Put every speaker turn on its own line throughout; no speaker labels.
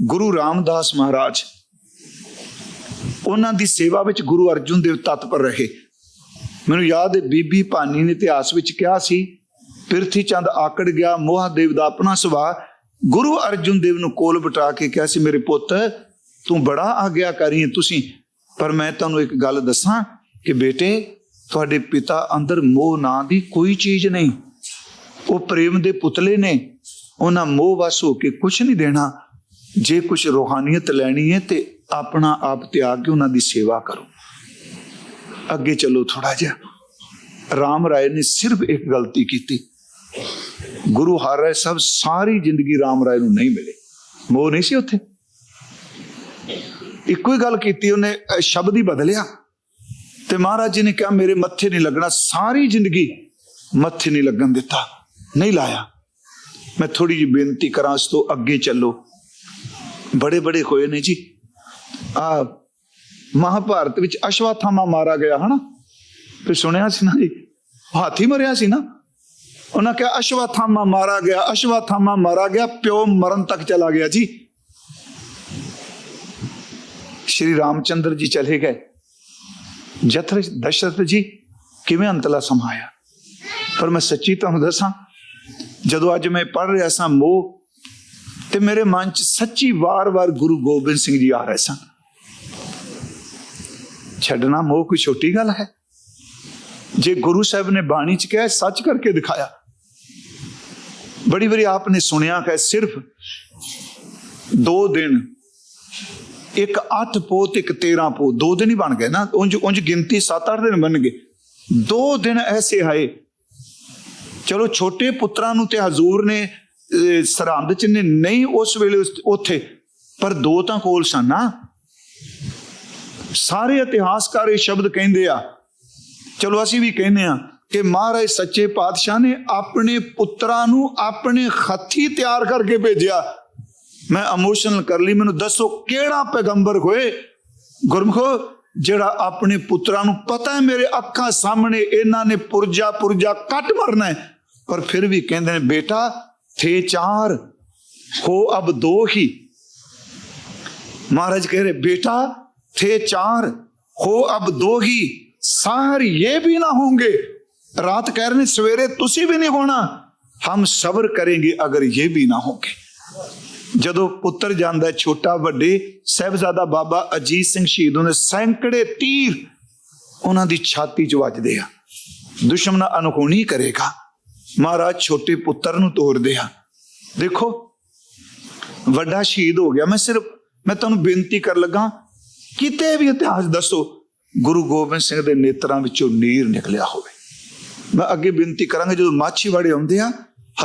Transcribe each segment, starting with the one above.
ਗੁਰੂ ਰਾਮਦਾਸ ਮਹਾਰਾਜ, ਉਹਨਾਂ ਦੀ ਸੇਵਾ ਵਿੱਚ ਗੁਰੂ ਅਰਜੁਨ ਦੇਵ ਤਤਪਰ ਰਹੇ। ਮੈਨੂੰ ਯਾਦ ਹੈ, ਬੀਬੀ ਭਾਨੀ ਨੇ ਇਤਿਹਾਸ ਵਿੱਚ ਕਿਹਾ ਸੀ, ਪਿਰਥੀ ਚੰਦ ਆਕੜ ਗਿਆ ਮੋਹਾਦੇਵ ਦਾ ਆਪਣਾ ਸੁਭਾਅ। ਗੁਰੂ ਅਰਜੁਨ ਦੇਵ ਨੂੰ ਕੋਲ ਬਟਾ ਕੇ ਕਿਹਾ ਸੀ, ਮੇਰੇ ਪੁੱਤ, ਤੂੰ ਬੜਾ ਆਗਿਆ ਕਰੀ ਤੁਸੀਂ, ਪਰ ਮੈਂ ਤੁਹਾਨੂੰ ਇੱਕ ਗੱਲ ਦੱਸਾਂ ਕਿ ਬੇਟੇ, ਤੁਹਾਡੇ ਪਿਤਾ ਅੰਦਰ ਮੋਹ ਨਾਂ ਦੀ ਕੋਈ ਚੀਜ਼ ਨਹੀਂ। ਉਹ ਪ੍ਰੇਮ ਦੇ ਪੁਤਲੇ ਨੇ, ਉਹਨਾਂ ਮੋਹ ਵਸ ਹੋ ਕੇ ਕੁਝ ਨਹੀਂ ਦੇਣਾ। ਜੇ ਕੁਝ ਰੋਹਾਨੀਅਤ ਲੈਣੀ ਹੈ ਤੇ ਆਪਣਾ ਆਪ ਤਿਆਗ ਕੇ ਉਹਨਾਂ ਦੀ ਸੇਵਾ ਕਰੋ। ਅੱਗੇ ਚੱਲੋ ਥੋੜਾ ਜਿਹਾ। ਰਾਮ ਰਾਏ ਨੇ ਸਿਰਫ ਇੱਕ ਗਲਤੀ ਕੀਤੀ। ਗੁਰੂ ਹਰ ਰਾਏ ਸਾਹਿਬ ਸਾਰੀ ਜ਼ਿੰਦਗੀ ਰਾਮ ਰਾਏ ਨੂੰ ਨਹੀਂ ਮਿਲੇ। ਮੋਹ ਨਹੀਂ ਸੀ ਉੱਥੇ। ਇੱਕੋ ਹੀ ਗੱਲ ਕੀਤੀ ਉਹਨੇ ਸ਼ਬਦ ਹੀ ਬਦਲਿਆ। ਤੇ ਮਹਾਰਾਜ ਜੀ ਨੇ ਕਿਹਾ, ਮੇਰੇ ਮੱਥੇ ਨਹੀਂ ਲੱਗਣਾ। ਸਾਰੀ ਜ਼ਿੰਦਗੀ ਮੱਥੇ ਨਹੀਂ ਲੱਗਣ ਦਿੱਤਾ। ਨਹੀਂ ਲਾਇਆ। ਮੈਂ ਥੋੜੀ ਜਿਹੀ ਬੇਨਤੀ ਕਰਾਂ, ਇਸ ਤੋਂ ਅੱਗੇ ਚੱਲੋ। ਬੜੇ ਬੜੇ ਹੋਏ ਨੇ ਜੀ ਆ ਮਹਾਭਾਰਤ ਵਿੱਚ ਅਸ਼ਵਾਥਾਮਾ ਮਾਰਾ ਗਿਆ ਹਨਾ ਤੇ ਸੁਣਿਆ ਸੀ ਨਾ ਜੀ ਹਾਥੀ ਮਰਿਆ ਸੀ ਨਾ ਉਹਨਾਂ ਕਿਹਾ ਅਸ਼ਵਾਥਾਮਾ ਮਾਰਾ ਗਿਆ ਅਸ਼ਵਾਥਾਮਾ ਮਾਰਾ ਗਿਆ ਪਿਓ ਮਰਨ ਤੱਕ ਚਲਾ ਗਿਆ ਜੀ ਸ਼੍ਰੀ ਰਾਮਚੰਦਰ ਜੀ ਚਲੇ ਗਏ ਜਥਰ ਦਸ਼ਰਥ ਜੀ ਕਿਵੇਂ ਅੰਤਲਾ ਸਮਾਇਆ ਪਰ ਮੈਂ ਸੱਚੀ ਤੁਹਾਨੂੰ ਦੱਸਾਂ ਜਦੋਂ ਅੱਜ ਮੈਂ ਪੜ ਰਿਹਾ ਸਾਂ ਮੋਹ ਤੇ ਮੇਰੇ ਮਨ 'ਚ ਸੱਚੀ ਵਾਰ-ਵਾਰ ਗੁਰੂ ਗੋਬਿੰਦ ਸਿੰਘ ਜੀ ਆ ਰਹੇ ਸਨ ਛੱਡਣਾ ਮੋਹ ਕੋਈ ਛੋਟੀ ਗੱਲ ਹੈ ਜੇ ਗੁਰੂ ਸਾਹਿਬ ਨੇ ਬਾਣੀ 'ਚ ਕਿਹਾ ਸੱਚ ਕਰਕੇ ਦਿਖਾਇਆ ਬੜੀ ਬੜੀ ਆਪਨੇ ਸੁਣਿਆ ਹੈ ਸਿਰਫ ਦੋ ਦਿਨ ਇੱਕ 8 ਪੋ ਤੇ ਇੱਕ 13 ਪੋ ਦੋ ਦਿਨ ਹੀ ਬਣ ਗਏ ਨਾ ਉਂਝ ਉਂਝ ਗਿਣਤੀ 7-8 ਦਿਨ ਬਣ ਗਏ ਦੋ ਦਿਨ ਐਸੇ ਆਏ ਚਲੋ ਛੋਟੇ ਪੁੱਤਰਾਂ ਨੂੰ ਤੇ ਹਜ਼ੂਰ ਨੇ ਅਹ, ਸਰਹੰਦ ਚ ਨੇ, ਨਹੀਂ ਉਸ ਵੇਲੇ ਉੱਥੇ। ਪਰ ਦੋ ਤਾਂ ਕੋਲ ਸਨ ਨਾ। ਸਾਰੇ ਇਤਿਹਾਸਕਾਰ ਇਹ ਸ਼ਬਦ ਕਹਿੰਦੇ ਆ। ਚਲੋ ਅਸੀਂ ਵੀ ਕਹਿੰਦੇ ਆ ਕਿ ਮਹਾਰਾਜ ਸੱਚੇ ਪਾਤਸ਼ਾਹ ਨੇ ਆਪਣੇ ਪੁੱਤਰਾਂ ਨੂੰ ਆਪਣੇ ਹੱਥੀ ਤਿਆਰ ਕਰਕੇ ਭੇਜਿਆ। ਮੈਂ ਇਮੋਸ਼ਨਲ ਕਰ ਲਈ, ਮੈਨੂੰ ਦੱਸੋ ਕਿਹੜਾ ਪੈਗੰਬਰ ਹੋਏ ਗੁਰਮਖੋ, ਜਿਹੜਾ ਆਪਣੇ ਪੁੱਤਰਾਂ ਨੂੰ ਪਤਾ ਹੈ ਮੇਰੇ ਅੱਖਾਂ ਸਾਹਮਣੇ ਇਹਨਾਂ ਨੇ ਪੁਰਜਾ ਪੁਰਜਾ ਕੱਟ ਮਰਨਾ ਹੈ। ਪਰ ਫਿਰ ਵੀ ਕਹਿੰਦੇ ਨੇ, ਬੇਟਾ ਥੇ ਚਾਰ ਹੋ ਅਬ ਦੋ ਹੀ महाराज कह रहे बेटा थे चार हो अब दो ही सार ये भी ना होंगे रात कह रहे सवेरे तुसी भी नहीं होना हम सब्र करेंगे अगर ये भी ना होंगे ਜਦੋਂ ਪੁੱਤਰ ਜਾਂਦਾ ਹੈ, ਛੋਟਾ ਵੱਡੇ ਸਹਿਬਜ਼ਾਦਾ ਬਾਬਾ ਅਜੀਤ ਸਿੰਘ ਸ਼ਹੀਦ ਉਹਨੇ ਸੈਂਕੜੇ ਤੀਰ ਉਹਨਾਂ ਦੀ ਛਾਤੀ 'ਚ ਵੱਜਦੇ ਆ ਦੁਸ਼ਮਣ ਅਨਹੋਣੀ ਕਰੇਗਾ ਮਹਾਰਾਜ, ਛੋਟੇ ਪੁੱਤਰ ਨੂੰ ਤੋਰਦੇ ਆ ਦੇਖੋ, ਵੱਡਾ ਸ਼ਹੀਦ ਹੋ ਗਿਆ। ਮੈਂ ਸਿਰਫ, ਮੈਂ ਤੁਹਾਨੂੰ ਬੇਨਤੀ ਕਰ ਲੱਗਾ, ਕਿਤੇ ਵੀ ਇਤਿਹਾਸ ਦੱਸੋ, ਗੁਰੂ ਗੋਬਿੰਦ ਸਿੰਘ ਦੇ ਨੇਤਰਾਂ ਵਿੱਚੋਂ ਨੀਰ ਨਿਕਲਿਆ ਹੋਵੇ। ਮੈਂ ਅੱਗੇ ਬੇਨਤੀ ਕਰਾਂਗਾ, ਜਦੋਂ ਮਾਛੀਵਾੜੇ ਆਉਂਦੇ ਆ,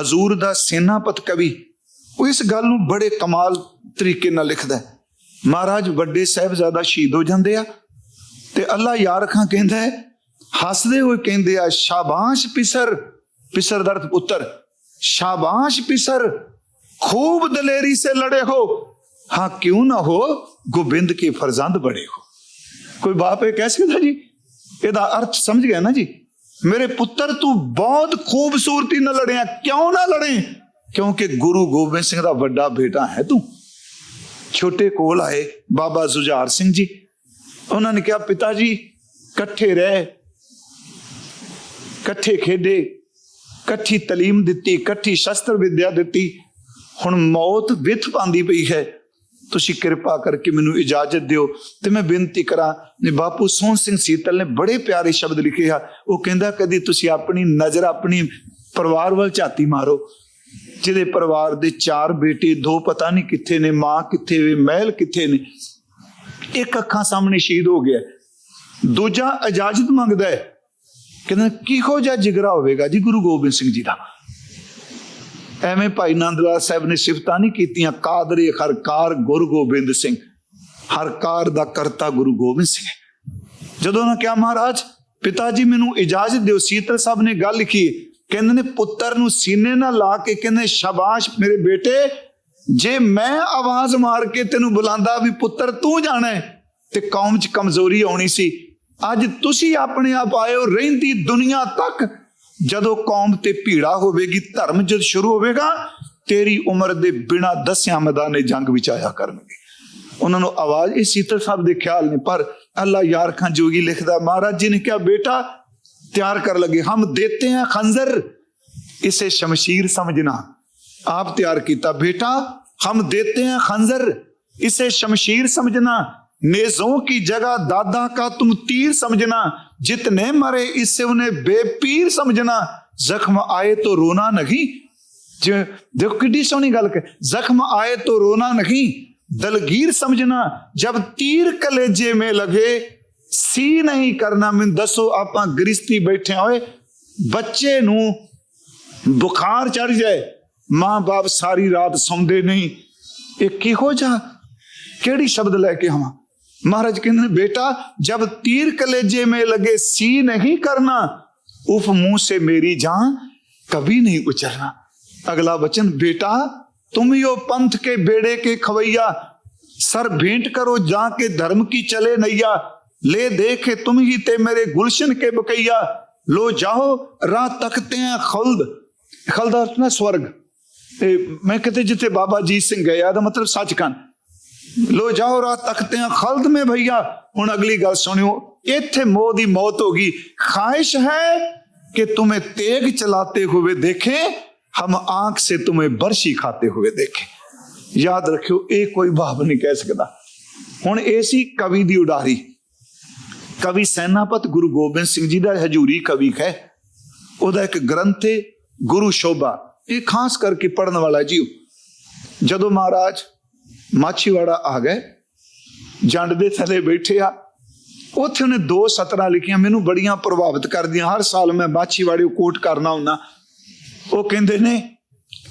ਹਜ਼ੂਰ ਦਾ ਸੈਨਾਪਤ ਕਵੀ, ਉਹ ਇਸ ਗੱਲ ਨੂੰ ਬੜੇ ਕਮਾਲ ਤਰੀਕੇ ਨਾਲ ਲਿਖਦਾ ਹੈ। ਮਹਾਰਾਜ, ਵੱਡੇ ਸਾਹਿਬਜ਼ਾਦਾ ਸ਼ਹੀਦ ਹੋ ਜਾਂਦੇ ਆ, ਤੇ ਅੱਲਾ ਯਾਰ ਖਾਂ ਕਹਿੰਦਾ ਹੈ, ਹੱਸਦੇ ਹੋਏ ਕਹਿੰਦੇ ਆ, ਸ਼ਾਬਾਸ਼ ਪਿਸਰ। ਪਿਸਰ ਦਾ ਅਰਥ ਪੁੱਤਰ ਸ਼ਾਬਾਸ਼ ਪਿਸਰ खूब दलेरी से लड़े हो हाँ क्यों ना हो गोबिंद के फरजंद बड़े हो कोई बाप ये कह सकता जी ਇਹਦਾ ਅਰਥ ਸਮਝ ਗਿਆ ਨਾ ਜੀ ਮੇਰੇ ਪੁੱਤਰ ਤੂੰ ਬਹੁਤ ਖੂਬਸੂਰਤੀ ਨਾਲ ਲੜਿਆ ਕਿਉਂ ਨਾ ਲੜੇ ਕਿਉਂਕਿ ਗੁਰੂ ਗੋਬਿੰਦ ਸਿੰਘ ਦਾ ਵੱਡਾ ਬੇਟਾ ਹੈ ਤੂੰ ਛੋਟੇ ਕੋਲ ਆਏ ਬਾਬਾ ਜ਼ੁਝਾਰ ਸਿੰਘ ਜੀ ਉਹਨਾਂ ਨੇ ਕਿਹਾ ਪਿਤਾ ਜੀ ਇਕੱਠੇ ਰਹਿ ਇਕੱਠੇ ਖੇਡੇ ਇਕੱਠੀ ਤਾਲੀਮ ਦਿੱਤੀ ਇਕੱਠੀ ਸ਼ਸਤਰ ਵਿਦਿਆ ਦਿੱਤੀ। ਹੁਣ ਮੌਤ ਵਿਥ ਪਾਉਂਦੀ ਪਈ ਹੈ। ਤੁਸੀਂ ਕਿਰਪਾ ਕਰਕੇ ਮੈਨੂੰ ਇਜਾਜ਼ਤ ਦਿਓ। ਤੇ ਮੈਂ ਬੇਨਤੀ ਕਰਾਂ, ਨੇ ਬਾਪੂ, ਸੋਹਣ ਸਿੰਘ ਸੀਤਲ ਨੇ ਬੜੇ ਪਿਆਰੇ ਸ਼ਬਦ ਲਿਖੇ ਆ। ਉਹ ਕਹਿੰਦਾ, ਕਦੀ ਤੁਸੀਂ ਆਪਣੀ ਨਜ਼ਰ ਆਪਣੀ ਪਰਿਵਾਰ ਵੱਲ ਝਾਤੀ ਮਾਰੋ। ਜਿਹਦੇ ਪਰਿਵਾਰ ਦੇ ਚਾਰ ਬੇਟੇ, ਦੋ ਪਤਾ ਨਹੀਂ ਕਿੱਥੇ ਨੇ, ਮਾਂ ਕਿੱਥੇ ਵੇ, ਮਹਿਲ ਕਿੱਥੇ ਨੇ। ਇੱਕ ਅੱਖਾਂ ਸਾਹਮਣੇ ਸ਼ਹੀਦ ਹੋ ਗਿਆ। ਦੂਜਾ ਇਜਾਜ਼ਤ ਮੰਗਦਾ ਹੈ। ਕਹਿੰਦਾ ਕਿਹੋ ਜਿਹਾ ਜਿਗਰਾ ਹੋਵੇਗਾ ਜੀ ਗੁਰੂ ਗੋਬਿੰਦ ਸਿੰਘ ਜੀ ਦਾ? ਐਵੇਂ ਭਾਈ ਨੰਦਲਾਲ ਸਾਹਿਬ ਨੇ ਸਿਫਤਾਂ ਨਹੀਂ ਕੀਤੀਆਂ, ਕਾਦਰੇ ਹਰਕਾਰ ਗੁਰੂ ਗੋਬਿੰਦ ਸਿੰਘ ਹਰਕਾਰ ਦਾ ਕਰਤਾ ਗੁਰੂ ਗੋਬਿੰਦ ਸਿੰਘ। ਜਦੋਂ ਉਹਨਾਂ ਕਿਹਾ, ਮਹਾਰਾਜ ਪਿਤਾ ਜੀ ਮੈਨੂੰ ਇਜਾਜ਼ਤ ਦਿਓ, ਸੀਤਲ ਸਾਹਿਬ ਨੇ ਗੱਲ ਲਿਖੀ, ਕਹਿੰਦੇ ਨੇ, ਪੁੱਤਰ ਨੂੰ ਸੀਨੇ ਨਾਲ ਲਾ ਕੇ ਕਹਿੰਦੇ, ਸ਼ਾਬਾਸ਼ ਮੇਰੇ ਬੇਟੇ, ਜੇ ਮੈਂ ਆਵਾਜ਼ ਮਾਰ ਕੇ ਤੈਨੂੰ ਬੁਲਾਉਂਦਾ ਵੀ ਪੁੱਤਰ ਤੂੰ ਜਾਣਾ ਤੇ ਕੌਮ 'ਚ ਕਮਜ਼ੋਰੀ ਆਉਣੀ ਸੀ। ਅੱਜ ਤੁਸੀਂ ਆਪਣੇ ਆਪ ਆਇਓ ਰਹਿੰਦੀ ਦੁਨੀਆ ਤੱਕ। ਜਦੋਂ ਕੌਮ ਤੇ ਭੀੜਾ ਹੋਵੇਗੀ, ਧਰਮ ਜਦ ਸ਼ੁਰੂ ਹੋਵੇਗਾ, ਤੇਰੀ ਉਮਰ ਦੇ ਬਿਨਾ ਦੱਸਿਆ ਮੈਦਾਨੇ ਜੰਗ ਵਿੱਚ ਆਇਆ ਕਰਨਗੇ। ਉਹਨਾਂ ਨੂੰ ਆਵਾਜ਼, ਇਹ ਸੀਤਲ ਸਾਹਿਬ ਦੇ ਖਿਆਲ ਨੇ, ਪਰ ਅੱਲਾ ਯਾਰ ਖਾਂ ਜੋਗੀ ਲਿਖਦਾ, ਮਹਾਰਾਜ ਜੀ ਨੇ ਕਿਹਾ, ਬੇਟਾ, ਤਿਆਰ ਕਰ ਲਗੇ, ਹਮ ਦੇਤੇ ਆ ਖੰਜ਼ਰ। ਇਸੇ ਸ਼ਮਸ਼ੀਰ ਸਮਝਣਾ। ਆਪ ਤਿਆਰ ਕੀਤਾ, ਬੇਟਾ, ਹਮ ਦੇਤੇ ਆ ਖੰਜ਼ਰ। ਇਸੇ ਸ਼ਮਸ਼ੀਰ ਸਮਝਣਾ। नेजों की जगह दादा का तुम तीर समझना जितने मरे इससे उन्हें बेपीर समझना जख्म आए तो रोना नहीं जो देखो कितनी सोनी गल के जख्म आए तो रोना नहीं दलगीर समझना जब तीर कलेजे में लगे ਸੀ ਨਹੀਂ ਕਰਨਾ ਮੈਨੂੰ ਦੱਸੋ ਆਪਾਂ ਗ੍ਰਿਸ਼ਤੀ ਬੈਠੇ ਹੋਏ ਬੱਚੇ ਨੂੰ ਬੁਖਾਰ ਚੜ ਜਾਏ ਮਾਂ-ਬਾਪ ਸਾਰੀ ਰਾਤ ਸੌਂਦੇ ਨਹੀਂ ਇਹ ਕਿਹੋ ਜਿਹਾ ਕਿਹੜੀ ਸ਼ਬਦ ਲੈ ਕੇ ਆਵਾਂ महाराज कहते बेटा जब तीर कलेजे में लगे सी नहीं करना उफ मुँह से मेरी जान कभी नहीं उचरना। अगला वचन बेटा तुम यो पंथ के बेड़े के खवैया सर भेंट करो जा के धर्म की चले नैया। ले देखे तुम ही ते मेरे गुलशन के बकैया। लो जाओ राह तकते हैं खल्द। खल्द ना स्वर्ग। ए, मैं कहते जिते बाबा जी सिंह गया था मतलब सचखंड ਲੋ ਜਾਓ ਰਾ ਤਖਤਿਆਂ ਖਲਦ ਮੇ ਭਈਆ। ਹੁਣ ਅਗਲੀ ਗੱਲ ਸੁਣਿਓ, ਇੱਥੇ ਮੋਹ ਦੀ ਮੌਤ ਹੋ ਗਈ। ਖਾਹਿਸ਼ ਹੈ ਕਿ ਤੁਮੇ ਤੇਗ ਚਲਾਤੇ ਹੋਏ ਦੇਖੇ, ਹਮ ਆਂਖ ਸੇ ਤੁਮੇ ਬਰਸ਼ੀ ਖਾਤੇ ਹੋਏ ਦੇਖੇ। ਯਾਦ ਰੱਖਿਓ, ਇਹ ਕੋਈ ਬਾਪ ਨਹੀਂ ਕਹਿ ਸਕਦਾ। ਹੁਣ ਇਹ ਸੀ ਕਵੀ ਦੀ ਉਡਾਰੀ। ਕਵੀ ਸੈਨਾਪਤ ਗੁਰੂ ਗੋਬਿੰਦ ਸਿੰਘ ਜੀ ਦਾ ਹਜੂਰੀ ਕਵੀ ਹੈ। ਉਹਦਾ ਇੱਕ ਗ੍ਰੰਥ ਹੈ ਗੁਰੂ ਸ਼ੋਭਾ। ਇਹ ਖਾਸ ਕਰਕੇ ਪੜਨ ਵਾਲਾ ਜੀਓ। ਜਦੋਂ ਮਹਾਰਾਜ ਮਾਛੀਵਾੜਾ ਆ ਗਏ। ਜੰਡ ਦੇ ਥੱਲੇ ਬੈਠੇ ਆ। ਉੱਥੇ ਉਹਨੇ ਦੋ ਸਤਰਾਂ ਲਿਖੀਆਂ, ਮੈਨੂੰ ਬੜੀਆਂ ਪ੍ਰਭਾਵਿਤ ਕਰਦੀਆਂ। ਹਰ ਸਾਲ ਮੈਂ ਮਾਛੀਵਾੜੇ ਕੋਟ ਕਰਨਾ ਹੁੰਦਾ। ਉਹ ਕਹਿੰਦੇ ਨੇ,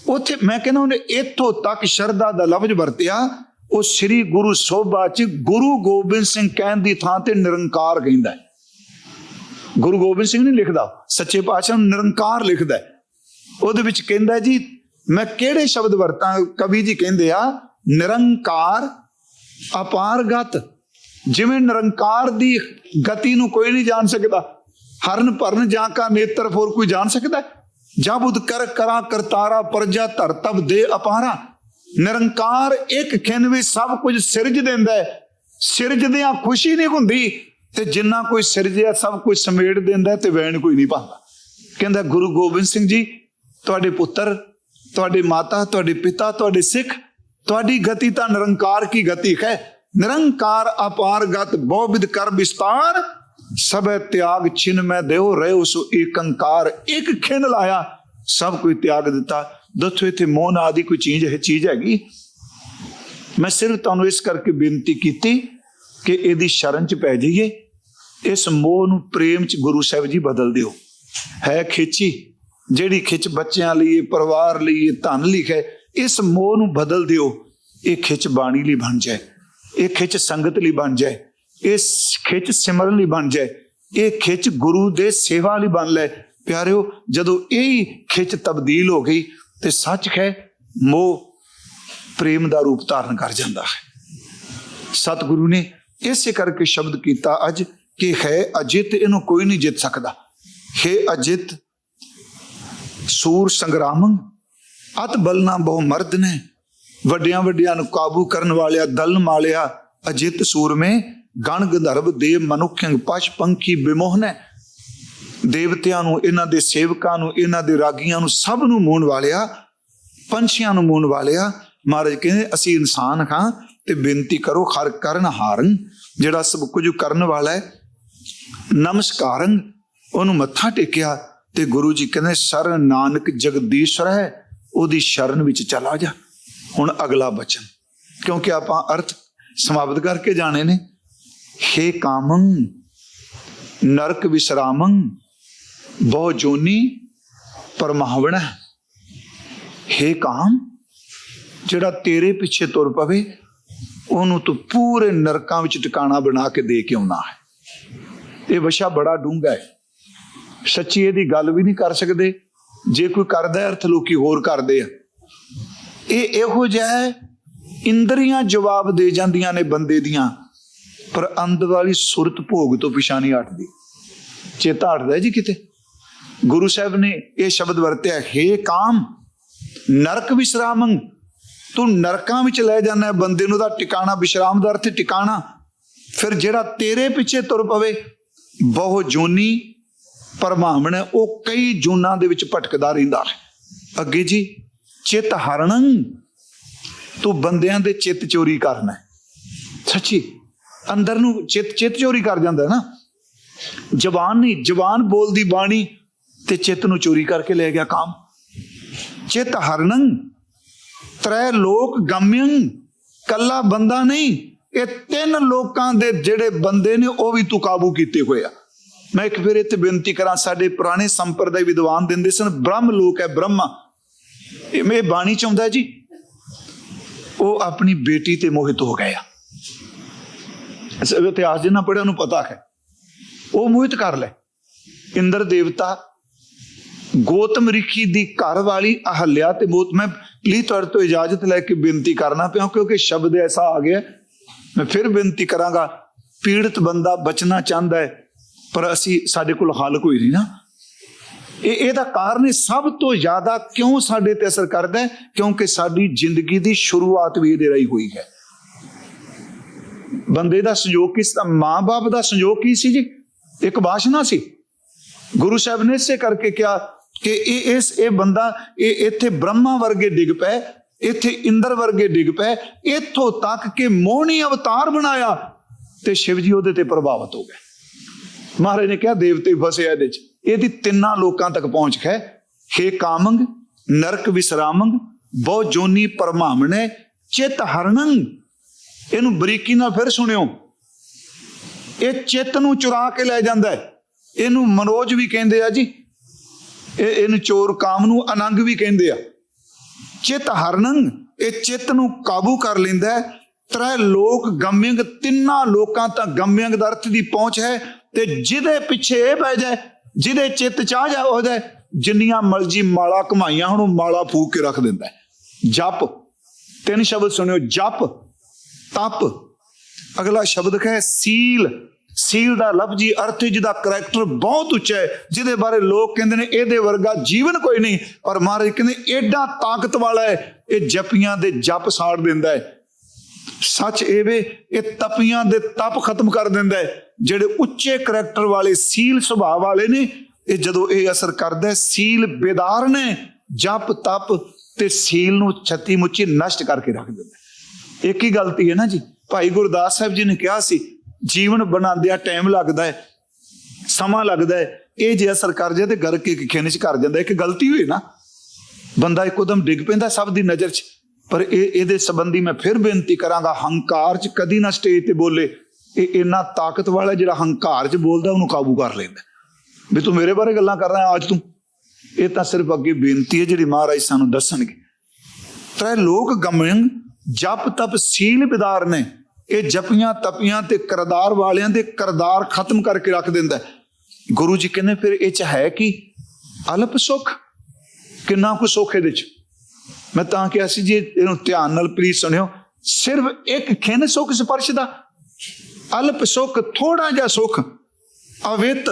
ਉੱਥੇ ਮੈਂ ਕਹਿੰਦਾ ਉਹਨੇ ਇੱਥੋਂ ਤੱਕ ਸ਼ਰਧਾ ਦਾ ਲਫ਼ਜ਼ ਵਰਤਿਆ। ਉਹ ਸ੍ਰੀ ਗੁਰੂ ਸੋਭਾ ਚ ਗੁਰੂ ਗੋਬਿੰਦ ਸਿੰਘ ਕਹਿਣ ਦੀ ਥਾਂ ਤੇ ਨਿਰੰਕਾਰ ਕਹਿੰਦਾ ਗੁਰੂ ਗੋਬਿੰਦ ਸਿੰਘ ਨਹੀਂ ਲਿਖਦਾ, ਸੱਚੇ ਪਾਤਸ਼ਾਹ ਨੂੰ ਨਿਰੰਕਾਰ ਲਿਖਦਾ ਉਹਦੇ ਵਿੱਚ ਕਹਿੰਦਾ ਜੀ, ਮੈਂ ਕਿਹੜੇ ਸ਼ਬਦ ਵਰਤਾਂ? ਕਵੀ ਜੀ ਕਹਿੰਦੇ ਆ ਨਿਰੰਕਾਰ ਅਪਾਰਗਤ। ਜਿਵੇਂ ਨਿਰੰਕਾਰ ਦੀ ਗਤੀ ਨੂੰ ਕੋਈ ਨਹੀਂ ਜਾਣ ਸਕਦਾ, ਹਰਨ ਭਰਨ ਜਾਂ ਕਾ ਨੇਤਰ ਫੋਰ ਕੋਈ ਜਾਣ ਸਕਦਾ ਹੈ? ਜਬ ਉਦ ਕਰ ਕਰਾ ਕਰਤਾਰਾ ਪਰਜਾ ਧਰ ਦੇ ਅਪਾਰਾ। ਨਿਰੰਕਾਰ ਇੱਕ ਖਿੰਨ ਵਿੱਚ ਸਭ ਕੁਝ ਸਿਰਜ ਦਿੰਦਾ ਹੈ। ਸਿਰਜਦਿਆਂ ਖੁਸ਼ੀ ਨਹੀਂ ਹੁੰਦੀ ਤੇ ਜਿੰਨਾ ਕੋਈ ਸਿਰਜਿਆ ਸਭ ਕੁਝ ਸਮੇਟ ਦਿੰਦਾ ਤੇ ਵੈਣ ਕੋਈ ਨਹੀਂ ਪਾਉਂਦਾ। ਕਹਿੰਦਾ ਗੁਰੂ ਗੋਬਿੰਦ ਸਿੰਘ ਜੀ, ਤੁਹਾਡੇ ਪੁੱਤਰ, ਤੁਹਾਡੇ ਮਾਤਾ, ਤੁਹਾਡੇ ਪਿਤਾ, ਤੁਹਾਡੇ ਸਿੱਖ ਤੁਹਾਡੀ ਗਤੀ ਤਾਂ ਨਿਰੰਕਾਰ ਕੀ ਗਤੀ ਹੈ ਨਿਰੰਕਾਰ ਅਪਾਰ ਗਤ ਬਹੁਵਿਧ ਕਰ ਵਿਸਤਾਰ ਸਭੇ ਤਿਆਗ ਛਿਨ ਮੈਂ ਦੇਉ ਰਹੇ ਉਸ ਏਕੰਕਾਰ ਇੱਕ ਖਿੰਨ ਲਾਇਆ ਸਭ ਕੋਈ ਤਿਆਗ ਦਿੱਤਾ ਦੱਸੋ ਇੱਥੇ ਮੋਨ ਆਦੀ ਕੋਈ ਚੀਜ਼ ਹੈ ਚੀਜ਼ ਹੈਗੀ ਮੈਂ ਸਿਰਫ ਤੁਹਾਨੂੰ ਇਸ ਕਰਕੇ ਬੇਨਤੀ ਕੀਤੀ ਕਿ ਇਹਦੀ ਸ਼ਰਨ ਚ ਪੈ ਜਾਈਏ ਇਸ ਮੋਹ ਨੂੰ ਪ੍ਰੇਮ ਚ ਗੁਰੂ ਸਾਹਿਬ ਜੀ ਬਦਲ ਦਿਓ ਹੈ ਖਿੱਚੀ ਜਿਹੜੀ ਖਿੱਚ ਬੱਚਿਆਂ ਲਈ ਪਰਿਵਾਰ ਲਈ ਧਨ ਲਈ ਹੈ ਇਸ ਮੋਹ ਨੂੰ ਬਦਲ ਦਿਓ, ਇਹ ਖਿੱਚ ਬਾਣੀ ਲਈ ਬਣ ਜਾਏ, ਇਹ ਖਿੱਚ ਸੰਗਤ ਲਈ ਬਣ ਜਾਏ ਇਸ ਖਿੱਚ ਸਿਮਰਨ ਲਈ ਬਣ ਜਾਏ, ਇਹ ਖਿੱਚ ਗੁਰੂ ਦੇ ਸੇਵਾ ਲਈ ਬਣ ਲੈ। ਪਿਆਰਿਓ, ਜਦੋਂ ਇਹ ਖਿੱਚ ਤਬਦੀਲ ਹੋ ਗਈ, ਤੇ ਸੱਚ ਹੈ ਮੋਹ ਪ੍ਰੇਮ ਦਾ ਰੂਪ ਧਾਰਨ ਕਰ ਜਾਂਦਾ ਹੈ। ਸਤਿਗੁਰੂ ਨੇ ਇਸੇ ਕਰਕੇ ਸ਼ਬਦ ਕੀਤਾ ਅੱਜ ਕਿ ਹੈ ਅਜਿਤ, ਇਹਨੂੰ ਕੋਈ ਨਹੀਂ ਜਿੱਤ ਸਕਦਾ। ਹੈ ਅਜਿਤ ਸੂਰ ਸੰਗਰਾਮੰ ਅਤ ਬਲਨਾ ਬਹੁ ਮਰਦ ਨੇ। ਵੱਡਿਆਂ ਵੱਡਿਆਂ ਨੂੰ ਕਾਬੂ ਕਰਨ ਵਾਲਿਆ ਦਲ ਮਾਲਿਆ ਅਜਿਤ ਸੂਰਮੇ, ਗਣ ਗੰਧਰਵ ਦੇਵ ਮਨੁੱਖਿੰ ਪਛ ਪੰਖੀ ਬਿਮੋਹਨ ਹੈ ਦੇਵਤਿਆਂ ਨੂੰ, ਇਹਨਾਂ ਦੇ ਸੇਵਕਾਂ ਨੂੰ, ਇਹਨਾਂ ਦੇ ਰਾਗੀਆਂ ਨੂੰ ਸਭ ਨੂੰ ਮੂਣ ਵਾਲਿਆ, ਪੰਛੀਆਂ ਨੂੰ ਮੂਣ ਵਾਲਿਆ। ਮਹਾਰਾਜ ਕਹਿੰਦੇ, ਅਸੀਂ ਇਨਸਾਨ ਹਾਂ ਤੇ ਬੇਨਤੀ ਕਰੋ ਹਰ ਕਰਨ ਹਾਰਨ, ਜਿਹੜਾ ਸਭ ਕੁਝ ਕਰਨ ਵਾਲਾ ਹੈ ਨਮਸਕਾਰੰ ਉਹਨੂੰ ਮੱਥਾ ਟੇਕਿਆ ਤੇ ਗੁਰੂ ਜੀ ਕਹਿੰਦੇ, ਸਰ ਨਾਨਕ ਜਗਦੀਸ਼ਰ ਹੈ। ਉਹਦੀ ਸ਼ਰਨ ਵਿੱਚ ਚਲਾ ਜਾ। ਹੁਣ ਅਗਲਾ ਬਚਨ। ਕਿਉਂਕਿ ਆਪਾਂ ਅਰਥ ਸਮਾਪਤ ਕਰਕੇ ਜਾਣੇ ਨੇ। ਹੇ ਕਾਮੰ, ਨਰਕ ਵਿਸਰਾਮੰ, ਬਹੁ ਜੋਨੀ, ਪਰਮਾਵਣਾ ਹੇ। ਕਾਮ, ਜਿਹੜਾ ਤੇਰੇ ਪਿੱਛੇ ਤੁਰ ਪਵੇ, ਉਹਨੂੰ ਤੂੰ ਪੂਰੇ ਨਰਕਾਂ ਵਿੱਚ ਟਿਕਾਣਾ ਬਣਾ ਕੇ ਦੇ ਕੇ ਆਉਣਾ ਹੈ। ਇਹ ਵਿਸ਼ਾ ਬੜਾ ਡੂੰਘਾ ਹੈ। ਸੱਚੀ ਇਹਦੀ ਗੱਲ ਵੀ ਨਹੀਂ ਕਰ ਸਕਦੇ। ਜੇ ਕੋਈ ਕਰਦਾ ਅਰਥ ਲੋਕੀ ਹੋਰ ਕਰਦੇ ਆ। ਇਹ ਇਹੋ ਜਿਹਾ ਹੈ, ਇੰਦਰੀਆਂ ਜਵਾਬ ਦੇ ਜਾਂਦੀਆਂ ਨੇ ਬੰਦੇ ਦੀਆਂ, ਪਰ ਅੰਦਰ ਵਾਲੀ ਸੁਰਤ ਭੋਗ ਤੋਂ ਪਿਛਾ ਨਹੀਂ ਹਟਦੀ। ਚੇਤਾ ਹਟਦਾ ਜੀ ਕਿਤੇ? ਗੁਰੂ ਸਾਹਿਬ ਨੇ ਇਹ ਸ਼ਬਦ ਵਰਤਿਆ, ਹੇ ਕਾਮ, ਨਰਕ ਵਿਸਰਾਮੰ, ਤੂੰ ਨਰਕਾਂ ਵਿੱਚ ਲੈ ਜਾਂਦਾ ਬੰਦੇ ਨੂੰ ਤਾਂ ਟਿਕਾਣਾ, ਵਿਸ਼ਰਾਮ ਦਾ ਅਰਥ ਟਿਕਾਣਾ। ਫਿਰ ਜਿਹੜਾ ਤੇਰੇ ਪਿੱਛੇ ਤੁਰ ਪਵੇ, ਬਹੁ ਜੋਨੀ ਪਰਮਾਵਣ ਹੈ ਉਹ ਕਈ ਜੂਨਾਂ ਦੇ ਵਿੱਚ ਭਟਕਦਾ ਰਹਿੰਦਾ ਹੈ। ਅੱਗੇ ਜੀ, ਚਿਤ ਹਰਣੰ, ਤੂੰ ਬੰਦਿਆਂ ਦੇ ਚਿੱਤ ਚੋਰੀ ਕਰਨਾ ਸੱਚੀ, ਅੰਦਰ ਨੂੰ ਚਿੱਤ ਚਿੱਤ ਚੋਰੀ ਕਰ ਜਾਂਦਾ ਨਾ। ਜ਼ਬਾਨ ਨਹੀਂ ਜ਼ਬਾਨ ਬੋਲਦੀ ਬਾਣੀ ਤੇ ਚਿੱਤ ਨੂੰ ਚੋਰੀ ਕਰਕੇ ਲੈ ਗਿਆ ਕੰਮ। ਚਿੱਤ ਹਰਣੰ, ਤ੍ਰੈ ਲੋਕ ਗਮਯੰ, ਕੱਲਾ ਬੰਦਾ ਨਹੀਂ, ਇਹ ਤਿੰਨ ਲੋਕਾਂ ਦੇ ਜਿਹੜੇ ਬੰਦੇ ਨੇ ਉਹ ਵੀ ਤੂੰ ਕਾਬੂ ਕੀਤੇ ਹੋਏ ਆ। ਮੈਂ ਇੱਕ ਫਿਰ ਇੱਥੇ ਬੇਨਤੀ ਕਰਾਂ, ਸਾਡੇ ਪੁਰਾਣੇ ਸੰਪਰਦਾਇ ਵਿਦਵਾਨ ਦਿੰਦੇ ਸਨ, ਬ੍ਰਹਮ ਲੋਕ ਹੈ ਬ੍ਰਹਮਾ। ਇਹ ਮੇ ਬਾਣੀ ਚ ਆਉਂਦਾ ਜੀ, ਉਹ ਆਪਣੀ ਬੇਟੀ ਤੇ ਮੋਹਿਤ ਹੋ ਗਏ ਆ ਇਤਿਹਾਸ ਜਿੰਨਾ ਪੜਿਆ ਨੂੰ ਪਤਾ ਹੈ। ਉਹ ਮੋਹਿਤ ਕਰ ਲੈ। ਇੰਦਰ ਦੇਵਤਾ, ਗੋਤਮ ਰਿਖੀ ਦੀ ਘਰ ਵਾਲੀ ਅਹਲਿਆ ਤੇ ਮੋਤ ਮੈਂ ਪਲੀਜ਼ ਤੁਹਾਡੇ ਤੋਂ ਇਜਾਜ਼ਤ ਲੈ ਕੇ ਬੇਨਤੀ ਕਰਨਾ ਪਿਆ, ਕਿਉਂਕਿ ਸ਼ਬਦ ਐਸਾ ਆ ਗਿਆ। ਮੈਂ ਫਿਰ ਬੇਨਤੀ ਕਰਾਂਗਾ, ਪੀੜਤ ਬੰਦਾ ਬਚਣਾ ਚਾਹੁੰਦਾ ਹੈ। ਪਰ ਅਸੀਂ ਸਾਡੇ ਕੋਲ ਹੱਲ ਕੋਈ ਨਹੀਂ ਨਾ। ਇਹ, ਇਹਦਾ ਕਾਰਨ ਸਭ ਤੋਂ ਜ਼ਿਆਦਾ ਕਿਉਂ ਸਾਡੇ ਤੇ ਅਸਰ ਕਰਦਾ ਹੈ? ਕਿਉਂਕਿ ਸਾਡੀ ਜ਼ਿੰਦਗੀ ਦੀ ਸ਼ੁਰੂਆਤ ਵੀ ਇਹਦੇ ਰਹੀ ਹੋਈ ਹੈ। ਬੰਦੇ ਦਾ ਸੰਯੋਗ ਕਿਸ ਦਾ ਮਾਂ-ਬਾਪ ਦਾ ਸੰਯੋਗ ਕੀ ਸੀ ਜੀ? ਇੱਕ ਵਾਸ਼ਨਾ ਸੀ। ਗੁਰੂ ਸਾਹਿਬ ਨੇ ਇਸੇ ਕਰਕੇ ਕਿਹਾ ਕਿ ਇਹ, ਇਸ, ਇਹ ਬੰਦਾ, ਇਹ ਇੱਥੇ ਬ੍ਰਹਮਾ ਵਰਗੇ ਡਿੱਗ ਪਏ, ਇੱਥੇ ਇੰਦਰ ਵਰਗੇ ਡਿੱਗ ਪਏ, ਇੱਥੋਂ ਤੱਕ ਕਿ ਮੋਹਣੀ ਅਵਤਾਰ ਬਣਾਇਆ ਤੇ ਸ਼ਿਵ ਜੀ ਉਹਦੇ ਤੇ ਪ੍ਰਭਾਵਿਤ ਹੋ ਗਏ। ਮਹਾਰਾਜ ਨੇ ਕਿਹਾ, ਦੇਵਤੇ ਫਸੇ ਇਹਦੇ ਚ। ਇਹਦੀ ਤਿੰਨਾਂ ਲੋਕਾਂ ਤੱਕ ਪਹੁੰਚ ਹੈ। ਹੇ ਕਾਮੰਗ, ਨਰਕ ਵਿਸਰਾਮੰਗ, ਬਹੁ ਜੋਨੀ ਪਰਮਾਵਣੇ ਚਿਤ ਹਰਣੰ। ਇਹਨੂੰ ਬਰੀਕੀ ਨਾਲ ਫਿਰ ਸੁਣਿਓ। ਇਹ ਚਿੱਤ ਨੂੰ ਚੁਰਾ ਕੇ ਲੈ ਜਾਂਦਾ ਹੈ। ਇਹਨੂੰ ਮਨੋਜ ਵੀ ਕਹਿੰਦੇ ਆ ਜੀ। ਇਹ ਇਹਨੂੰ ਚੋਰ ਕਾਮ ਨੂੰ ਅਨੰਗ ਵੀ ਕਹਿੰਦੇ ਆ। ਚਿਤ ਹਰਨੰ ਇਹ ਚਿੱਤ ਨੂੰ ਕਾਬੂ ਕਰ ਲੈਂਦਾ ਹੈ। ਤ੍ਰੈ ਲੋਕ ਗਮਯੰਗ, ਤਿੰਨਾਂ ਲੋਕਾਂ ਤਾਂ ਗਮਯੰਗ ਦਾ ਅਰਥ ਦੀ ਪਹੁੰਚ ਹੈ। ਤੇ ਜਿਹਦੇ ਪਿੱਛੇ ਇਹ ਪੈ ਜਾਏ, ਜਿਹਦੇ ਚਿੱਤ ਚਾਹ ਜਾ ਹੋ ਜਾਏ, ਜਿੰਨੀਆਂ ਮਰਜ਼ੀ ਮਾਲਾ ਕਮਾਈਆਂ ਹੁਣ ਮਾਲਾ ਫੂਕ ਕੇ ਰੱਖ ਦਿੰਦਾ ਜਪ। ਤਿੰਨ ਸ਼ਬਦ ਸੁਣਿਓ, ਜਪ, ਤਪ। ਅਗਲਾ ਸ਼ਬਦ ਹੈ ਸੀਲ। ਸੀਲ ਦਾ ਲਫ਼ਜ਼ੀ ਅਰਥ ਜਿਹਦਾ ਕਰੈਕਟਰ ਬਹੁਤ ਉੱਚਾ ਹੈ, ਜਿਹਦੇ ਬਾਰੇ ਲੋਕ ਕਹਿੰਦੇ ਨੇ, ਇਹਦੇ ਵਰਗਾ ਜੀਵਨ ਕੋਈ ਨਹੀਂ। ਪਰ ਮਹਾਰਾਜ ਕਹਿੰਦੇ ਐਡਾ ਤਾਕਤ ਵਾਲਾ ਹੈ, ਇਹ ਜਪੀਆਂ ਦੇ ਜਪ ਸਾੜ ਦਿੰਦਾ ਹੈ। ਸੱਚ ਇਹ ਵੇ, ਇਹ ਤਪੀਆਂ ਦੇ ਤਪ ਖਤਮ ਕਰ ਦਿੰਦਾ ਹੈ। ਜਿਹੜੇ ਉੱਚੇ ਕਰੈਕਟਰ ਵਾਲੇ, ਸੀਲ ਸੁਭਾਅ ਵਾਲੇ ਨੇ, ਇਹ ਜਦੋਂ ਇਹ ਅਸਰ ਕਰਦਾ ਸੀਲ ਬੇਦਾਰ ਨੇ, ਜਪ, ਤਪ ਤੇ ਸੀਲ ਨੂੰ ਛੱਤੀ ਮੁੱਚੀ ਨਸ਼ਟ ਕਰਕੇ ਰੱਖ ਦਿੰਦਾ ਇੱਕ ਹੀ ਗਲਤੀ ਹੈ ਨਾ ਜੀ, ਭਾਈ ਗੁਰਦਾਸ ਸਾਹਿਬ ਜੀ ਨੇ ਕਿਹਾ ਸੀ, ਜੀਵਨ ਬਣਾਉਂਦਿਆਂ ਟਾਈਮ ਲੱਗਦਾ ਹੈ, ਸਮਾਂ ਲੱਗਦਾ ਹੈ, ਇਹ ਜੇ ਅਸਰ ਕਰ ਜਾਏ ਤੇ ਗਰ ਕੇ ਖਿੰਨ ਚ ਕਰ ਜਾਂਦਾ ਇੱਕ ਗਲਤੀ ਹੋਈ ਨਾ, ਬੰਦਾ ਇੱਕਦਮ ਡਿੱਗ ਪੈਂਦਾ ਸਭ ਦੀ ਨਜ਼ਰ 'ਚ, ਪਰ ਇਹ ਇਹਦੇ ਸੰਬੰਧੀ ਮੈਂ ਫਿਰ ਬੇਨਤੀ ਕਰਾਂਗਾ, ਹੰਕਾਰ 'ਚ ਕਦੀ ਨਾ ਸਟੇਜ ਤੇ ਬੋਲੇ। ਇਹ ਇੰਨਾ ਤਾਕਤ ਵਾਲਾ ਜਿਹੜਾ ਹੰਕਾਰ 'ਚ ਬੋਲਦਾ, ਉਹਨੂੰ ਕਾਬੂ ਕਰ ਲੈਂਦਾ। ਵੀ ਤੂੰ ਮੇਰੇ ਬਾਰੇ ਗੱਲਾਂ ਕਰ ਰਿਹਾ, ਅੱਜ ਤੂੰ। ਇਹ ਤਾਂ ਸਿਰਫ ਅੱਗੇ ਬੇਨਤੀ ਹੈ, ਜਿਹੜੀ ਮਹਾਰਾਜ ਸਾਨੂੰ ਦੱਸਣਗੇ। ਤ੍ਰੈ ਲੋਕ ਗਮਯੰ, ਜਪ ਤਪ ਸੀਲ ਬਿਦਾਰ ਨੇ ਇਹ ਜਪੀਆਂ, ਤਪੀਆਂ ਤੇ ਕਰਦਾਰ ਵਾਲਿਆਂ ਦੇ ਕਰਦਾਰ ਖਤਮ ਕਰਕੇ ਰੱਖ ਦਿੰਦਾ ਗੁਰੂ ਜੀ ਕਹਿੰਦੇ, ਫਿਰ ਇਹ ਚ ਹੈ ਕੀ? ਅਲਪ ਸੁਖ? ਕਿੰਨਾ ਕੁ ਸੁੱਖ ਇਹਦੇ ਚ? ਮੈਂ ਤਾਂ ਕਿਹਾ ਸੀ ਜੀ, ਇਹਨੂੰ ਧਿਆਨ ਨਾਲ ਪਲੀਜ਼ ਸੁਣਿਓ। ਸਿਰਫ ਇੱਕ ਖਿੰਨ ਸੁਖ ਸਪਰਸ਼ ਦਾ ਅਲਪ ਸੁਖ ਥੋੜਾ ਜਿਹਾ ਸੁਖ। ਅਵਿਤ,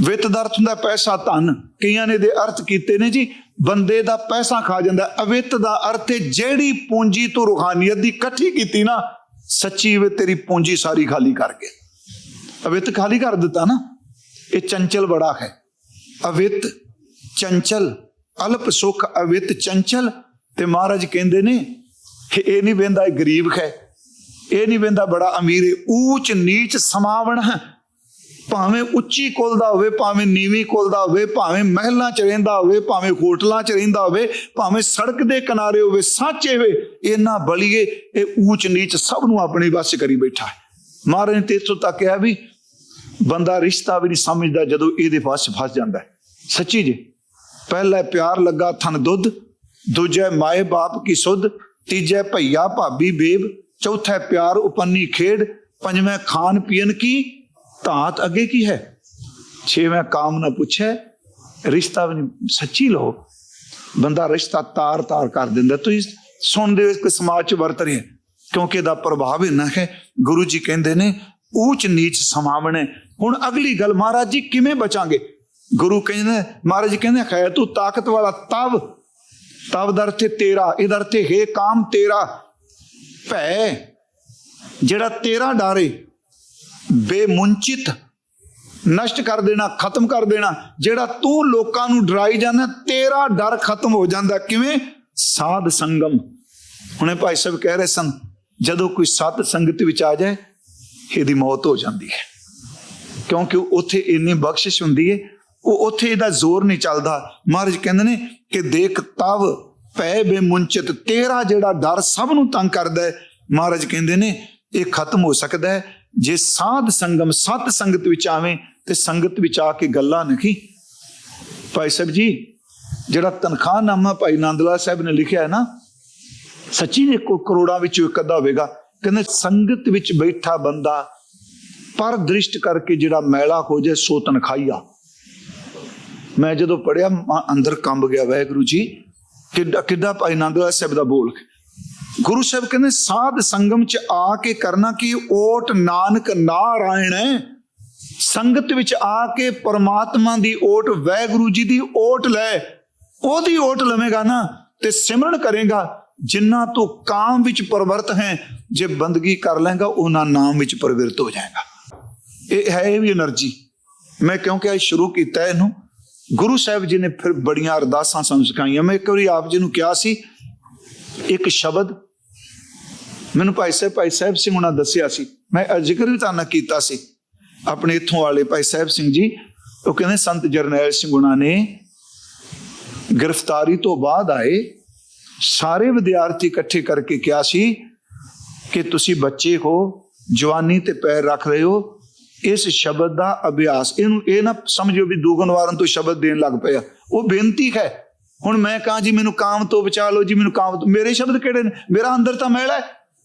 ਵਿੱਤ ਦਾ ਅਰਥ ਹੁੰਦਾ ਪੈਸਾ, ਧਨ। ਕਈਆਂ ਨੇ ਦੇ ਅਰਥ ਕੀਤੇ ਨੇ ਜੀ, ਬੰਦੇ ਦਾ ਪੈਸਾ ਖਾ ਜਾਂਦਾ। ਅਵਿਤ ਦਾ ਅਰਥ ਹੈ, ਜਿਹੜੀ ਪੂੰਜੀ ਤੂੰ ਰੂਹਾਨੀਅਤ ਦੀ ਇਕੱਠੀ ਕੀਤੀ ਨਾ, ਸੱਚੀ ਵੇ ਤੇਰੀ ਪੂੰਜੀ ਸਾਰੀ ਖਾਲੀ ਕਰ ਗਿਆ ਅਵਿਤ ਖਾਲੀ ਕਰ ਦਿੱਤਾ ਨਾ, ਇਹ ਚੰਚਲ ਬੜਾ ਹੈ। ਅਵਿਤ, ਚੰਚਲ, ਅਲਪ ਸੁਖ, ਅਵਿਤ, ਚੰਚਲ। ਤੇ ਮਹਾਰਾਜ ਕਹਿੰਦੇ ਨੇ ਕਿ ਇਹ ਨਹੀਂ ਵੇਂਦਾ ਇਹ ਗਰੀਬ ਹੈ। ਇਹ ਨਹੀਂ ਵੇਂਦਾ ਬੜਾ ਅਮੀਰ ਹੈ ਊਚ ਨੀਚ ਸਮਾਵਣ ਹੈ। ਭਾਵੇਂ ਉੱਚੀ ਕੁਲ ਦਾ ਹੋਵੇ, ਭਾਵੇਂ ਨੀਵੀਂ ਕੁਲ ਦਾ ਹੋਵੇ, ਭਾਵੇਂ ਮਹਿਲਾਂ ਚ ਰਹਿੰਦਾ ਹੋਵੇ, ਭਾਵੇਂ ਹੋਟਲਾਂ ਚ ਰਹਿੰਦਾ ਹੋਵੇ, ਭਾਵੇਂ ਸੜਕ ਦੇ ਕਿਨਾਰੇ ਹੋਵੇ, ਸਾਚੇ ਹੋਵੇ ਇਹਨਾਂ ਬਲੀਏ, ਇਹ ਊਚ ਨੀਚ ਸਭ ਨੂੰ ਆਪਣੇ ਵੱਸ ਕਰੀ ਬੈਠਾ ਹੈ। ਮਹਾਰਾਜ ਨੇ ਤੇ ਇੱਥੋਂ ਤੱਕ ਕਿਹਾ ਵੀ ਬੰਦਾ ਰਿਸ਼ਤਾ ਵੀ ਨਹੀਂ ਸਮਝਦਾ ਜਦੋਂ ਇਹਦੇ ਫਸ ਫਸ ਜਾਂਦਾ ਹੈ। ਸੱਚੀ ਜੀ, ਪਹਿਲਾ ਪਿਆਰ ਲੱਗਾ ਥਨ ਦੁੱਧ, ਦੂਜਾ ਮਾਏ ਬਾਪ ਕੀ ਸੁਧ, ਤੀਜਾ ਭਈਆ ਭਾਬੀ ਬੇਬ ਚੌਥਾ ਪਿਆਰ ਉਪੰਨੀ ਖੇਡ, ਪੰਜਵਾਂ ਖਾਨ ਪੀਣ ਕੀ? ਧਾਤ ਅੱਗੇ ਕੀ ਹੈ? ਛੇਵਾਂ ਕਾਮ ਨਾ ਪੁੱਛੇ, ਰਿਸ਼ਤਾ ਸੱਚੀ ਲੋ ਬੰਦਾ ਰਿਸ਼ਤਾ ਤਾਰ ਤਾਰ ਕਰ ਦਿੰਦਾ। ਤੁਸੀਂ ਸੁਣਦੇ ਹੋ ਕਿ ਸਮਾਜ ਚ ਵਰਤ ਰਿਹਾ ਕਿਉਂਕਿ ਇਹਦਾ ਪ੍ਰਭਾਵ ਇੰਨਾ ਹੈ, ਗੁਰੂ ਜੀ ਕਹਿੰਦੇ ਨੇ, ਊਚ ਨੀਚ ਸਮਾਵਣੇ। ਹੁਣ ਅਗਲੀ ਗੱਲ, ਮਹਾਰਾਜ ਜੀ, ਕਿਵੇਂ ਬਚਾਂਗੇ? ਗੁਰੂ ਕਹਿੰਦੇ ਨੇ ਮਹਾਰਾਜ ਜੀ ਕਹਿੰਦੇ ਖੈਰ ਤੂੰ ਤਾਕਤ ਵਾਲਾ ਤਵ ਤਵ ਦਾ ਅਰਥ ਤੇਰਾ ਇਹਦਾ ਅਰਥ ਹੈ ਹੇ ਕਾਮ ਤੇਰਾ। ਭੈ, ਜਿਹੜਾ ਤੇਰਾ ਡਾਰੇ ਬੇਮੁੰਚਿਤ, ਨਸ਼ਟ ਕਰ ਦੇਣਾ, ਖਤਮ ਕਰ ਦੇਣਾ, ਜਿਹੜਾ ਤੂੰ ਲੋਕਾਂ ਨੂੰ ਡਰਾਈ ਜਾਂਦਾ, ਤੇਰਾ ਡਰ ਖਤਮ ਹੋ ਜਾਂਦਾ। ਕਿਵੇਂ? ਸਾਧ ਸੰਗਮ। ਹੁਣੇ ਭਾਈ ਸਾਹਿਬ ਕਹਿ ਰਹੇ ਸਨ, ਜਦੋਂ ਕੋਈ ਸਤ ਸੰਗਤ ਵਿੱਚ ਆ ਜਾਏ, ਇਹਦੀ ਮੌਤ ਹੋ ਜਾਂਦੀ ਹੈ। ਕਿਉਂਕਿ ਉੱਥੇ ਇੰਨੀ ਬਖਸ਼ਿਸ਼ ਹੁੰਦੀ ਹੈ, ਉਹ ਉੱਥੇ ਇਹਦਾ ਜ਼ੋਰ ਨਹੀਂ ਚੱਲਦਾ। ਮਹਾਰਾਜ ਕਹਿੰਦੇ ਨੇ ਕਿ ਦੇਖ ਤਵ ਪੈ ਬੇਮੁੰਚਿਤ, ਤੇਰਾ ਜਿਹੜਾ ਡਰ ਸਭ ਨੂੰ ਤੰਗ ਕਰਦਾ ਹੈ। ਮਹਾਰਾਜ ਕਹਿੰਦੇ ਨੇ, ਇਹ ਖਤਮ ਹੋ ਸਕਦਾ ਹੈ। ਜੇ ਸਾਧ ਸੰਗਮ ਸਤ ਸੰਗਤ ਵਿੱਚ ਆਵੇਂ, ਤੇ ਸੰਗਤ ਵਿੱਚ ਆ ਕੇ ਗੱਲਾਂ ਨਹੀਂ ਭਾਈ ਸਾਹਿਬ ਜੀ, ਜਿਹੜਾ ਤਨਖਾਹਨਾਮਾ ਭਾਈ ਨੰਦਲਾ ਸਾਹਿਬ ਨੇ ਲਿਖਿਆ ਹੈ ਨਾ, ਸੱਚੀ ਨੇ ਕੋ ਕਰੋੜਾਂ ਵਿੱਚੋਂ ਇੱਕ ਅੱਧਾ ਹੋਵੇਗਾ। ਕਹਿੰਦੇ ਸੰਗਤ ਵਿੱਚ ਬੈਠਾ ਬੰਦਾ ਪਰ ਦ੍ਰਿਸ਼ਟ ਕਰਕੇ ਜਿਹੜਾ ਮੈਲਾ ਹੋ ਜਾਏ, ਸੋ ਤਨਖਾਈਆ ਮੈਂ ਜਦੋਂ ਪੜਿਆ ਅੰਦਰ ਕੰਬ ਗਿਆ, ਵਾਹਿਗੁਰੂ ਜੀ। ਕਿੱਡਾ ਕਿੱਡਾ ਭਾਈ ਨੰਦਲਾ ਸਾਹਿਬ ਦਾ ਬੋਲ ਗੁਰੂ ਸਾਹਿਬ ਕਹਿੰਦੇ, ਸਾਧ ਸੰਗਮ ਚ ਆ ਕੇ ਕਰਨਾ ਕੀ? ਓਟ ਨਾਨਕ ਨਾਰਾਇਣ ਸੰਗਤ ਵਿੱਚ ਆ ਕੇ ਪਰਮਾਤਮਾ ਦੀ ਓਟ ਵੈਗੁਰੂ ਜੀ ਦੀ ਓਟ ਲੈ। ਉਹਦੀ ਓਟ ਲਵੇਗਾ ਨਾ ਤੇ ਸਿਮਰਨ ਕਰੇਗਾ, ਜਿੰਨਾ ਤੂੰ ਕਾਮ ਵਿੱਚ ਪਰਵਰਤ ਹੈ, ਜੇ ਬੰਦਗੀ ਕਰ ਲੇਗਾ ਉਹਨਾਂ ਨਾਮ ਵਿੱਚ ਪਰਵਿਰਤ ਹੋ ਜਾਏਗਾ। ਇਹ ਹੈ ਇਹ ਵੀ એનર્ਜੀ ਮੈਂ ਕਿਉਂਕਿ ਅੱਜ ਸ਼ੁਰੂ ਕੀਤਾ ਇਹਨੂੰ? ਗੁਰੂ ਸਾਹਿਬ ਜੀ ਨੇ ਫਿਰ ਬੜੀਆਂ ਅਰਦਾਸਾਂ ਸਾਨੂੰ ਸਿਖਾਈਆਂ। ਮੈਂ ਇੱਕ ਵਾਰੀ ਆਪ ਜੀ ਨੂੰ ਕਿਹਾ ਸੀ, ਇੱਕ ਸ਼ਬਦ ਮੈਨੂੰ ਭਾਈ ਸਾਹਿਬ ਭਾਈ ਸਾਹਿਬ ਸਿੰਘ ਉਹਨਾਂ ਦੱਸਿਆ ਸੀ। ਮੈਂ ਜ਼ਿਕਰ ਵੀ ਤਾਂ ਕੀਤਾ ਸੀ ਆਪਣੇ ਇੱਥੋਂ ਵਾਲੇ ਭਾਈ ਸਾਹਿਬ ਸਿੰਘ ਜੀ। ਉਹ ਕਹਿੰਦੇ, ਸੰਤ ਜਰਨੈਲ ਸਿੰਘ ਉਹਨਾਂ ਨੇ ਗ੍ਰਿਫਤਾਰੀ ਤੋਂ ਬਾਅਦ ਆਏ। ਸਾਰੇ ਵਿਦਿਆਰਥੀ ਇਕੱਠੇ ਕਰਕੇ ਕਿਹਾ ਸੀ ਕਿ ਤੁਸੀਂ ਬੱਚੇ ਹੋ, ਜਵਾਨੀ ਤੇ ਪੈਰ ਰੱਖ ਰਹੇ ਹੋ। ਇਸ ਸ਼ਬਦ ਦਾ ਅਭਿਆਸ, ਇਹਨੂੰ ਇਹ ਨਾ ਸਮਝਿਓ ਵੀ ਦੂਗਨਵਾਰਨ ਤੋਂ ਸ਼ਬਦ ਦੇਣ ਲੱਗ ਪਿਆ ਉਹ ਬੇਨਤੀ ਹੈ। ਹੁਣ ਮੈਂ ਕਹਾਂ, ਜੀ, ਮੈਨੂੰ ਕਾਮ ਤੋਂ ਬਚਾ ਲਓ, ਜੀ, ਮੈਨੂੰ ਕਾਮ ਤੋਂ ਮੇਰੇ ਸ਼ਬਦ ਕਿਹੜੇ ਨੇ? ਮੇਰਾ ਅੰਦਰ ਤਾਂ ਮੈਲਾ ਹੈ।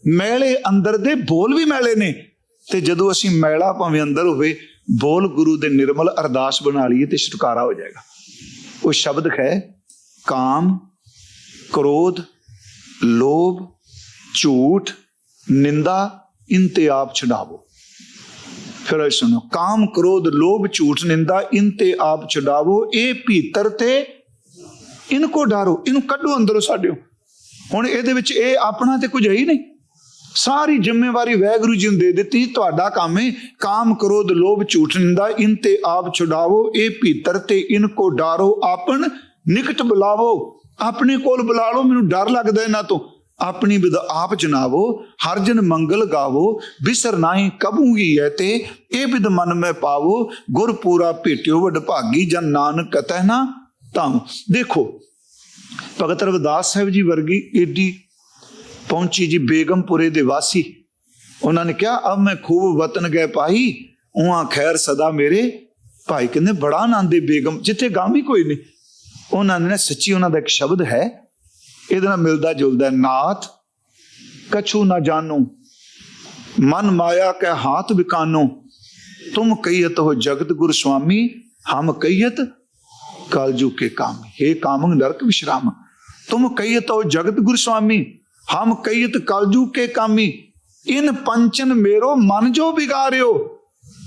ਮੈਲੇ ਅੰਦਰ ਦੇ ਬੋਲ ਵੀ ਮੈਲੇ ਨੇ। ਤੇ ਜਦੋਂ ਅਸੀਂ ਮੈਲਾ ਭਾਵੇਂ ਅੰਦਰ ਹੋਵੇ, ਬੋਲ ਗੁਰੂ ਦੇ ਨਿਰਮਲ ਅਰਦਾਸ ਬਣਾ ਲਈਏ ਤੇ ਛੁਟਕਾਰਾ ਹੋ ਜਾਏਗਾ। ਉਹ ਸ਼ਬਦ ਹੈ, ਕਾਮ, ਕ੍ਰੋਧ, ਲੋਭ, ਝੂਠ, ਨਿੰਦਾ ਇਨ ਆਪ ਛਡਾਵੋ। ਫਿਰ ਇਹ ਸੁਣੋ ਕਾਮ, ਕ੍ਰੋਧ, ਲੋਭ, ਝੂਠ, ਨਿੰਦਾ, ਇਨ ਤੇ ਆਪ ਛਡਾਵੋ। ਇਹ ਭੀਤਰ ਤੇ ਇਨਕੋ ਡਾਰੋ। ਇਹਨੂੰ ਕੱਢੋ ਅੰਦਰੋਂ ਸਾਡਿਓ ਹੁਣ ਇਹਦੇ ਵਿੱਚ ਇਹ ਆਪਣਾ ਤੇ ਕੁਝ ਹੈ ਹੀ ਨਹੀਂ। ਸਾਰੀ ਜ਼ਿੰਮੇਵਾਰੀ ਵੈਗੁਰੂ ਜੀ ਨੂੰ ਦੇ ਦਿੱਤੀ। ਤੁਹਾਡਾ ਕੰਮ ਹੈ ਕਾਮ, ਕ੍ਰੋਧ, ਲੋਭ, ਝੂਠ, ਨਿੰਦਾ, ਇਨ ਤੇ ਆਪ ਛੁਡਾਵੋ। ਇਹ ਭੀਤਰ ਤੇ ਇਨਕੋ ਡਾਰੋ। ਆਪਨ ਨਿਕਟ ਬੁਲਾਵੋ। ਆਪਣੇ ਕੋਲ ਬੁਲਾ ਲਓ। ਮੈਨੂੰ ਡਰ ਲੱਗਦਾ ਇਹਨਾਂ ਤੋਂ। ਆਪਣੀ ਵਿਦ ਆਪ ਜਨਾਵੋ, ਹਰ ਜਨ ਮੰਗਲ ਗਾਵੋ, ਬਿਸਰ ਨਾਹੀ ਕਬੂਗੀ ਹੈ ਤੇ, ਇਹ ਵਿਦ ਮਨ ਮੈਂ ਪਾਵੋ, ਗੁਰ ਪੂਰਾ ਭੇਟਿਓ ਵਡ ਭਾਗੀ, ਜਨ ਨਾਨਕ ਕਤੈ ਨਾ ਤਾਂ। ਦੇਖੋ, ਭਗਤ ਰਵਿਦਾਸ ਸਾਹਿਬ ਜੀ ਵਰਗੀ ਏਡੀ ਪਹੁੰਚੀ ਜੀ ਬੇਗਮਪੁਰੇ ਦੇ ਵਾਸੀ। ਉਹਨਾਂ ਨੇ ਕਿਹਾ, ਅਬ ਮੈਂ ਖੂਬ ਵਤਨ ਗਏ ਪਾਈ ਉਹਾਂ ਖੈਰ ਸਦਾ ਮੇਰੇ ਭਾਈ। ਕਹਿੰਦੇ, ਬੜਾ ਆਨੰਦ ਹੈ ਬੇਗਮ, ਜਿੱਥੇ ਗਾਮੀ ਕੋਈ ਨਹੀਂ। ਉਹਨਾਂ ਨੇ, ਸੱਚੀ ਉਹਨਾਂ ਦਾ ਇੱਕ ਸ਼ਬਦ ਹੈ ਇਹਦੇ ਨਾਲ ਮਿਲਦਾ ਜੁਲਦਾ ਨਾਥ, ਕਛੂ ਨਾ ਜਾਣੂ। ਮਨ ਮਾਇਆ ਕੇ ਹਾਥ ਵਿਕਾਨੋ। ਤੁਮ ਕਹੀਤ ਹੋ ਜਗਤ ਗੁਰ ਸੁਆਮੀ, ਹਮ ਕਹੀਤ ਕਾਲਜੂ ਕੇ ਕਾਮ। हे ਕਾਮੰ ਨਰਕ ਵਿਸ਼ਰਾਮ। ਤੁਮ ਕਹੀਤ ਹੋ ਜਗਤ ਗੁਰ ਸੁਆਮੀ, ਹਮ ਕਹੀਤ ਕਾਲਜੂ ਕੇ ਕਾਮੀ। ਇਨ ਪੰਚਨ ਮੇਰੋ ਮਨ ਜੋ ਵਿਗਾਰਿਓ,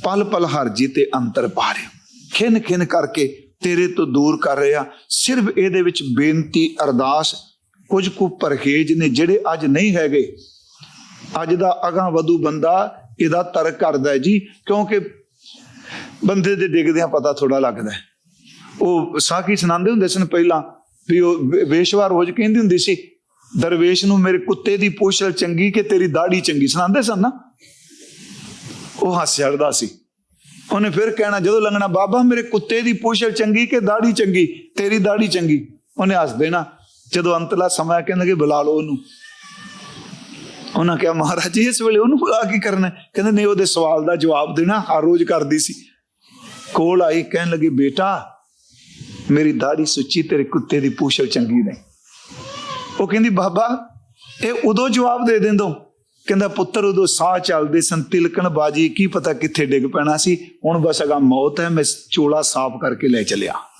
ਪਲ ਪਲ ਹਰ ਜੀ ਤੇ ਅੰਤਰ ਪਾਰਿਓ ਖਿਨ ਖਿਨ ਕਰਕੇ ਤੇਰੇ ਤੋਂ ਦੂਰ ਕਰ ਰਿਹਾ। ਸਿਰਫ ਇਹਦੇ ਵਿੱਚ ਬੇਨਤੀ, ਅਰਦਾਸ ਕੁਝ ਕੁ ਪਰਹੇਜ ਨੇ ਜਿਹੜੇ ਅੱਜ ਨਹੀਂ ਹੈਗੇ। ਅੱਜ ਦਾ ਅਗਾ ਵਧੂ ਬੰਦਾ ਇਹਦਾ ਤਰਕ ਕਰਦਾ ਹੈ ਜੀ, ਕਿਉਂਕਿ ਬੰਦੇ ਦੇ ਡਿੱਗਦਿਆਂ ਪਤਾ ਥੋੜਾ ਲੱਗਦਾ ਹੈ। ਉਹ ਸਾਖੀ ਸੁਣਾਉਂਦੇ ਹੁੰਦੇ ਸਨ ਪਹਿਲਾਂ, ਵੀ ਉਹ ਵੇਸ਼ਵਾਰ ਰੋਜ਼ ਕਹਿੰਦੀ ਹੁੰਦੀ ਸੀ, ਦਰਵੇਸ਼ ਨੂੰ ਮੇਰੇ ਕੁੱਤੇ ਦੀ ਪੂਛਲ ਚੰਗੀ ਕਿ ਤੇਰੀ ਦਾੜੀ ਚੰਗੀ? ਸੁਣਾਉਂਦੇ ਸਨ ਨਾ? ਉਹ ਹੱਸ ਛੜਦਾ ਸੀ। ਉਹਨੇ ਫਿਰ ਕਹਿਣਾ, ਜਦੋਂ ਲੰਘਣਾ, ਬਾਬਾ, ਮੇਰੇ ਕੁੱਤੇ ਦੀ ਪੂਛਲ ਚੰਗੀ ਕਿ ਦਾੜੀ ਚੰਗੀ? ਤੇਰੀ ਦਾੜੀ ਚੰਗੀ? ਉਹਨੇ ਹੱਸ ਦੇਣਾ। ਜਦੋਂ ਅੰਤਲਾ ਸਮਾਂ ਕਹਿੰਦਾ ਕਿ ਬੁਲਾ ਲਓ ਉਹਨੂੰ। ਉਹਨਾਂ ਕਿਹਾ, ਮਹਾਰਾਜ ਜੀ, ਇਸ ਵੇਲੇ ਉਹਨੂੰ ਬੁਲਾ ਕੀ ਕਰਨਾ ਕਹਿੰਦੇ, ਨਹੀਂ, ਉਹਦੇ ਸਵਾਲ ਦਾ ਜਵਾਬ ਦੇਣਾ, ਹਰ ਰੋਜ਼ ਕਰਦੀ ਸੀ। ਕੋਲ ਆਈ, ਕਹਿਣ ਲੱਗੀ, ਬੇਟਾ, ਮੇਰੀ ਦਾੜੀ ਸੁੱਚੀ, ਤੇਰੇ ਕੁੱਤੇ ਦੀ ਪੂਛਲ ਚੰਗੀ ਨਹੀਂ। ਉਹ ਕਹਿੰਦੀ, ਬਾਬਾ, ਇਹ ਉਦੋਂ ਜਵਾਬ ਦੇ ਦਿੰਦੋ। ਕਹਿੰਦਾ, ਪੁੱਤਰ, ਉਦੋਂ ਸਾਹ ਚੱਲਦੇ ਸਨ, ਤਿਲਕਣ ਬਾਜੀ, ਕੀ ਪਤਾ ਕਿੱਥੇ ਡਿੱਗ ਪੈਣਾ ਸੀ। ਹੁਣ ਬਸ ਅਗਾ ਮੌਤ ਹੈ, ਮੈਂ ਚੋਲਾ ਸਾਫ਼ ਕਰਕੇ ਲੈ ਚਲਿਆ।